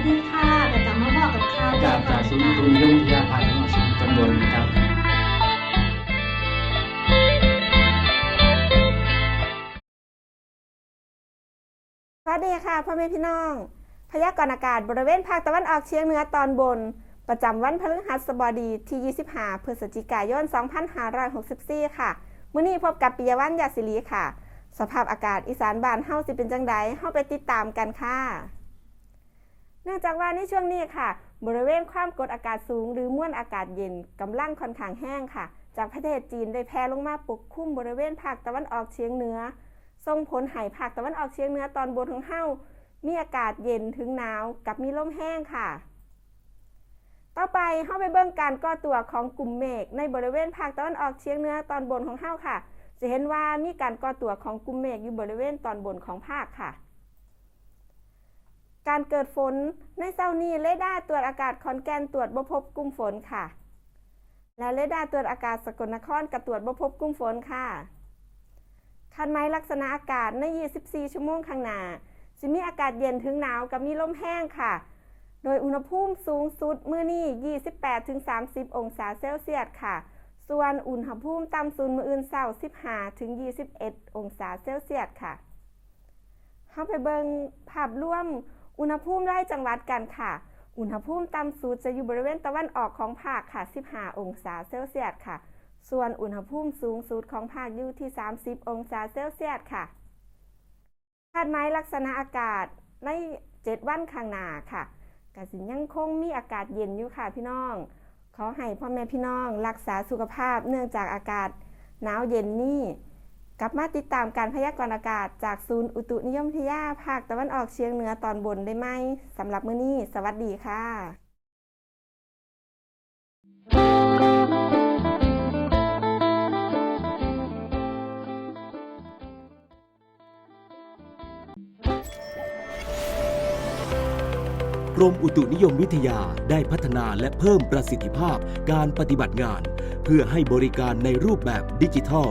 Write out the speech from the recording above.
สดีค่ะประจำมาบอกกับข่าวจากจากศูนย์อุตุนิยมวิทยาภาคจังหวัดสุรินทร์ตำบลครับสวัสดีค่ะพ่อแม่พี่น้อง พยากรณ์อากาศบริเวณภาคตะวันออกเฉียงเหนือตอนบน ประจำวันพฤหัสบดีที่ 25 พฤศจิกายน 2564 ค่ะ มื้อนี้พบกับปิยวันยาศิลีค่ะ สภาพอากาศอีสานบ้านเฮาสิเป็นจังไดเฮาไปติดตามกันค่ะ นื่องจากว่าในช่วงนี้ค่ะ บริเวณความกดอากาศสูง หรือมวลอากาศเย็นกำลังค่อนข้างแห้งค่ะ จากประเทศจีนได้แผ่ลงมาปกคลุมบริเวณภาคตะวันออกเฉียงเหนือส่งผลให้ภาคตะวันออกเฉียงเหนือตอนบนของเฮามีอากาศเย็นถึงหนาวกับมีลมแห้งค่ะ ต่อไปเฮาไปเบิ่งการก่อตัวของกลุ่มเมฆในบริเวณภาคตะวันออกเฉียงเหนือตอนบนของเฮาค่ะ จะเห็นว่ามีการก่อตัวของกลุ่มเมฆอยู่บริเวณตอนบนของภาคค่ะ การเกิดฝนในเช้านี้เรดาร์ตรวจอากาศขอนแก่นตรวจบ่พบกลุ่มฝนค่ะ และเรดาร์ตรวจอากาศสกลนครก็ตรวจบ่พบกลุ่มฝนค่ะคันไม้ลักษณะอากาศใน 24 ชั่วโมงข้างหน้าจะมีอากาศเย็นถึงหนาวกับมีลมแห้งค่ะ โดยอุณหภูมิสูงสุดมื้อนี้ 28-30 องศาเซลเซียสค่ะ ส่วนอุณหภูมิต่ำสุดมื้ออื่นเช้า15-21 องศาเซลเซียสค่ะเฮาไปเบิงภาพรวม อุณหภูมิไล่จังหวัดกันค่ะ อุณหภูมิต่ำสุดจะอยู่บริเวณตะวันออกของภาคค่ะ 15 องศาเซลเซียสค่ะ ส่วนอุณหภูมิสูงสุดของภาคอยู่ที่ 30 องศาเซลเซียสค่ะคาดหมายลักษณะอากาศใน 7 วันข้างหน้าค่ะกสินยังคงมีอากาศเย็นอยู่ค่ะพี่น้อง ขอให้พ่อแม่พี่น้อง รักษาสุขภาพเนื่องจากอากาศหนาวเย็นนี่ กลับมาติดตามการพยากรณ์อากาศจากศูนย์อุตุนิยมวิทยาภาคตะวันออกเฉียงเหนือตอนบนได้ไหมสำหรับมื้อนี้ สวัสดีค่ะกรมอุตุนิยมวิทยาได้พัฒนาและเพิ่มประสิทธิภาพการปฏิบัติงาน เพื่อให้บริการในรูปแบบดิจิทัล